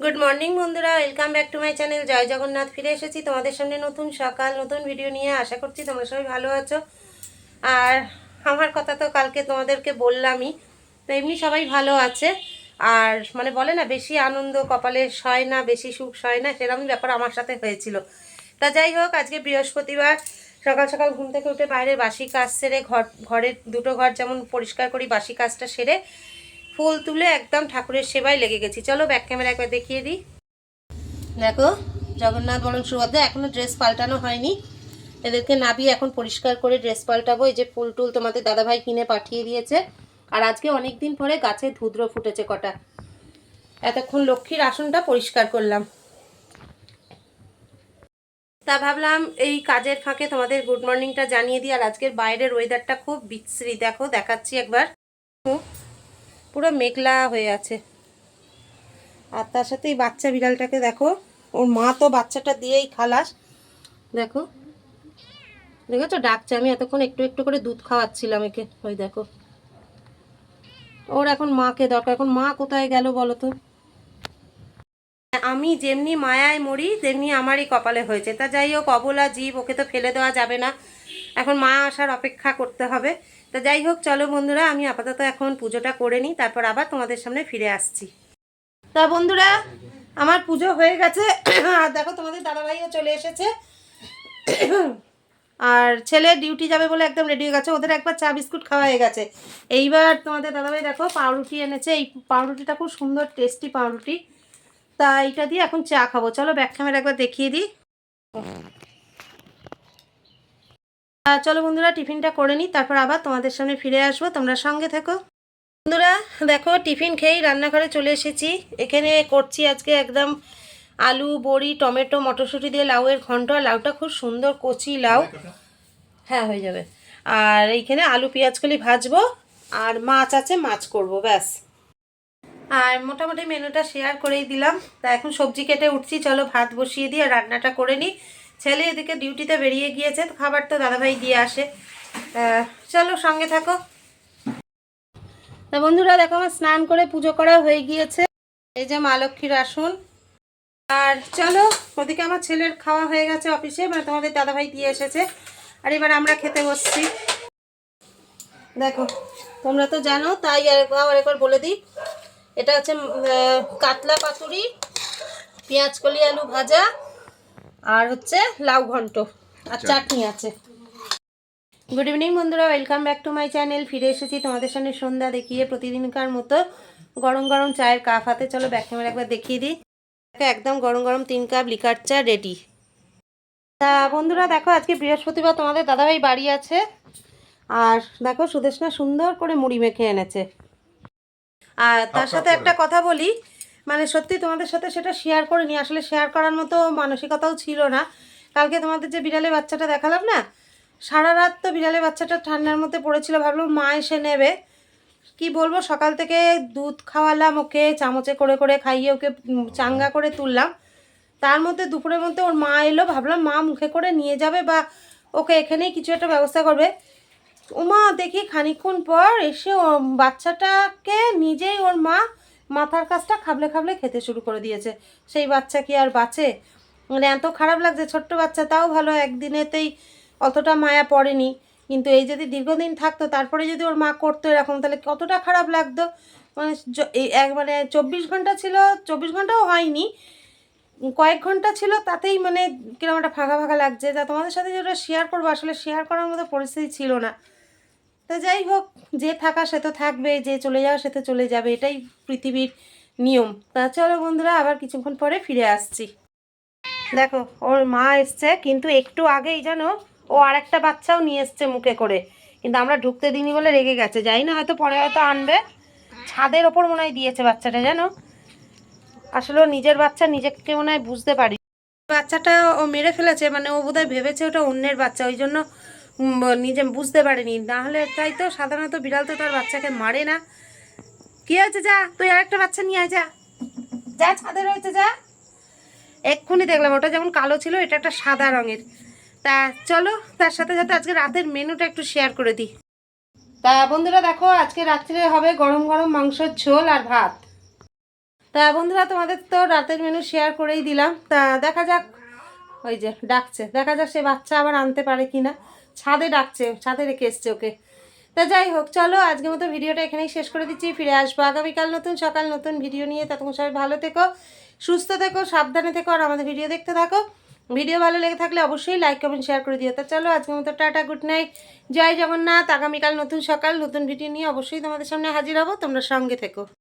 Good morning বন্ধুরা। Welcome back to my channel জয় জগন্নাথ ফিরে এসেছি তোমাদের সামনে নতুন সকাল, নতুন ভিডিও নিয়ে। আশা করছি তোমরা সবাই ভালো আছো। আর আমার কথা তো কালকে তোমাদেরকে বললামই, তো এমনি সবাই ভালো আছে। আর মানে বলে না, বেশি আনন্দ, কপালে সয় না, বেশি সুখ সয় না সেরকমই ব্যাপার আমার সাথে হয়েছিল। তা যাই হোক, আজকে বৃহস্পতিবার, সকাল সকাল ঘুম থেকে উঠে বাইরের বাসি কাজ সেরে ঘর, ঘরের দুটো ঘর যেমন পরিষ্কার করি, বাসি কাজটা সেরে ফুল তুলে একদম ঠাকুরের সেবায় লেগে গেছি। চলো ব্যাক ক্যামেরা একবার দেখিয়ে দিই। দেখো, জগন্নাথ বরং সুভদ্রা এখনও ড্রেস পাল্টানো হয়নি। এদেরকে নাবিয়ে এখন পরিষ্কার করে ড্রেস পাল্টাবো। এই যে ফুল টুল তোমাদের দাদাভাই কিনে পাঠিয়ে দিয়েছে। আর আজকে অনেক দিন পরে গাছে ধুদ্র ফুটেছে কটা। এতক্ষণ লক্ষ্মীর আসনটা পরিষ্কার করলাম। তা ভাবলাম এই কাজের ফাঁকে তোমাদের গুড মর্নিংটা জানিয়ে দিই। আর আজকের বাইরের ওয়েদারটা খুব বিশ্রী। দেখো, দেখাচ্ছি একবার। পুরো মেঘলা হয়ে আছে। আর তার সাথে এই বাচ্চা বিড়ালটাকে দেখো, ওর মা তো বাচ্চাটা দিয়েই খালাস। দেখো, দেখেছ? ডাকছে। আমি এতক্ষণ একটু একটু করে দুধ খাওয়াচ্ছিলাম একে। ওই দেখো। ওর এখন মাকে দরকার। এখন মা কোথায় গেল বলো তো? আমি যেমনি মায়ায় মরি, তেমনি আমারই কপালে হয়েছে। তা যাই হোক, অবলা জীব, ওকে তো ফেলে দেওয়া যাবে না। এখন মা আসার অপেক্ষা করতে হবে। তা যাই হোক, চলো বন্ধুরা, আমি আপাতত এখন পুজোটা করে নিই, তারপর আবার তোমাদের সামনে ফিরে আসছি। তা বন্ধুরা, আমার পুজো হয়ে গেছে। আর দেখো, তোমাদের দাদাভাইও চলে এসেছে। আর ছেলে ডিউটি যাবে বলে একদম রেডি হয়ে গেছে। ওদের একবার চা বিস্কুট খাওয়া হয়ে গেছে। এইবার তোমাদের দাদাভাই দেখো, পাউরুটি এনেছে। এই পাউরুটিটা খুব সুন্দর টেস্টি পাউরুটি। তা এইটা দিয়ে এখন চা খাব। চলো ব্যাক ক্যামেরা একবার দেখিয়ে দিই। চলো বন্ধুরা টিফিনটা করে নিই তারপর আবার তোমাদের সামনে ফিরে আসব তোমরা সঙ্গে থেকো। বন্ধুরা দেখো টিফিন খেয়েই রান্নাঘরে চলে এসেছি। এখানে করছি আজকে একদম আলু বড়ি টমেটো মটরশুঁটি দিয়ে লাউয়ের ঘন্ট লাউটা খুব সুন্দর কচি লাউ। হ্যাঁ হয়ে যাবে। আর এইখানে আলু পেঁয়াজকলি ভাজবো আর মাছ আছে মাছ করব ব্যাস। আর মোটামুটি মেনুটা শেয়ার করেই দিলাম। তা এখন সবজি কেটে উঠছি চলো ভাত বসিয়ে দিয়ে রান্নাটা করে নিই। ছেলে এদিকে ডিউটিতে বেরিয়ে গিয়েছে খাবার তো দাদাভাই দিয়ে আসে। চলো সঙ্গে থাকো। তা বন্ধুরা, দেখো আমার স্নান করে পুজো করা হয়ে গিয়েছে। এই যে মা লক্ষ্মীর আসন। আর চলো, ওদিকে আমার ছেলের খাওয়া হয়ে গেছে অফিসে মানে তোমাদের দাদাভাই দিয়ে এসেছে। আর এবার আমরা খেতে বসছি। দেখো, তোমরা তো জানো, তাই আর একবার বলে দিই। এটা হচ্ছে কাতলা পাতুরি, পেঁয়াজ কলি আলু ভাজা আর হচ্ছে লাউ ঘন্ট আর চাটনি আছে। গুড ইভিনিং বন্ধুরা welcome back to my channel ফিরে এসেছি তোমাদের সামনে সন্ধ্যা দেখিয়ে প্রতিদিনকার মতো গরম গরম চায়ের কাপ হাতে। চলো ব্যাক ক্যামেরা একবার দেখিয়ে দিই। একদম গরম গরম তিন কাপ লিকার চা রেডি তা বন্ধুরা দেখো আজকে বৃহস্পতিবার তোমাদের দাদাভাই বাড়ি আছে। আর দেখো সুদেশনা সুন্দর করে মুড়ি মেখে এনেছে। আর তার সাথে একটা কথা বলি মানে সত্যি তোমাদের সাথে সেটা শেয়ার করিনি। আসলে শেয়ার করার মতো মানসিকতাও ছিল না। কালকে তোমাদের যে বিড়ালে বাচ্চাটা দেখালাম না, সারা রাত তো বিড়ালে বাচ্চাটা ঠান্ডার মধ্যে পড়েছিল। ভাবলাম মা এসে নেবে। কি বলব, সকাল থেকে দুধ খাওয়ালাম ওকে, চামচে করে করে খাইয়ে ওকে চাঙ্গা করে তুললাম। তার মধ্যে দুপুরের মধ্যে ওর মা এলো। ভাবলাম মা মুখে করে নিয়ে যাবে বা ওকে এখানেই কিছু একটা ব্যবস্থা করবে। ওমা দেখি খানিকক্ষণ পর এসে ও বাচ্চাটাকে নিজেই ওর মা মাথার কাজটা খাবলে খাবলে খেতে শুরু করে দিয়েছে। সেই বাচ্চা কি আর বাঁচে? মানে এত খারাপ লাগছে, ছোট্ট বাচ্চা, তাও ভালো, একদিনেতেই অতটা মায়া পড়েনি। কিন্তু এই যদি দীর্ঘদিন থাকতো, তারপরে যদি ওর মা করতো এরকম, তাহলে কতটা খারাপ লাগতো? মানে এক মানে চব্বিশ ঘণ্টা ছিল, চব্বিশ ঘন্টাও হয়নি। কয়েক ঘণ্টা ছিল, তাতেই মানে কীরকম একটা ফাঁকা ফাঁকা লাগছে। তা তোমাদের সাথে যেটা শেয়ার করব, আসলে শেয়ার করার মতো পরিস্থিতি ছিল না। তা যাই হোক, যে থাকা সে তো থাকবে, যে চলে যাওয়া সে তো চলে যাবে, এটাই পৃথিবীর নিয়ম। তা চলো বন্ধুরা, আবার কিছুক্ষণ পরে ফিরে আসছি। দেখো, ওর মা এসছে, কিন্তু একটু আগেই যেন ও আর একটা বাচ্চাও নিয়ে এসছে মুখে করে। কিন্তু আমরা ঢুকতে দিইনি বলে রেগে গেছে। যাই না, হয়তো পরে হয়তো আনবে। ছাদের ওপর মনে হয় দিয়েছে বাচ্চাটা যেন আসলে নিজের বাচ্চা, নিজেকে মনে হয় বুঝতে পারি বাচ্চাটা ও মেরে ফেলেছে মানে ও বোধহয় ভেবেছে ওটা অন্যের বাচ্চা। ওই জন্য নিজে বুঝতে পারেনি। না হলে তাই তো সাধারণত বিড়াল তো তার বাচ্চাকে মারে না। কি হয়েছে যা? তুই আর একটা বাচ্চা নিয়ে আয় যা। যা, ছাদে রয়েছে, যা। এক্ষুনি দেখলাম, ওটা যেমন কালো ছিল, এটা একটা সাদা রঙের। তা চলো, তার সাথে সাথে আজকে রাতের মেনুটা একটু শেয়ার করে দিই। তা বন্ধুরা দেখো, আজকে রাত্রে হবে গরম গরম মাংসের ঝোল আর ভাত। তা বন্ধুরা, তোমাদের তো রাতের মেনু শেয়ার করেই দিলাম। তা দেখা যাক, ওই যে ডাকছে। দেখা যাক সে বাচ্চা আবার আনতে পারে কি না ছাদে ডাকছে, ছাদে রেখে এসছে ওকে। তা যাই হোক, চলো আজকের মতো ভিডিওটা এখানেই শেষ করে দিচ্ছি, ফিরে আসব আগামীকাল নতুন সকাল নতুন ভিডিও নিয়ে। ততক্ষণ সবাই ভালো থেকো, সুস্থ থেকো, সাবধানে থেকো, আর আমাদের ভিডিও দেখতে থাকো। ভিডিও ভালো লেগে থাকলে অবশ্যই লাইক কমেন্ট শেয়ার করে দিও। তা চলো আজকের মতো টাটা গুড নাইট জয় জগন্নাথ, আগামীকাল নতুন সকাল, নতুন ভিডিও নিয়ে অবশ্যই তোমাদের সামনে হাজির হব। তোমরা সঙ্গে থেকো।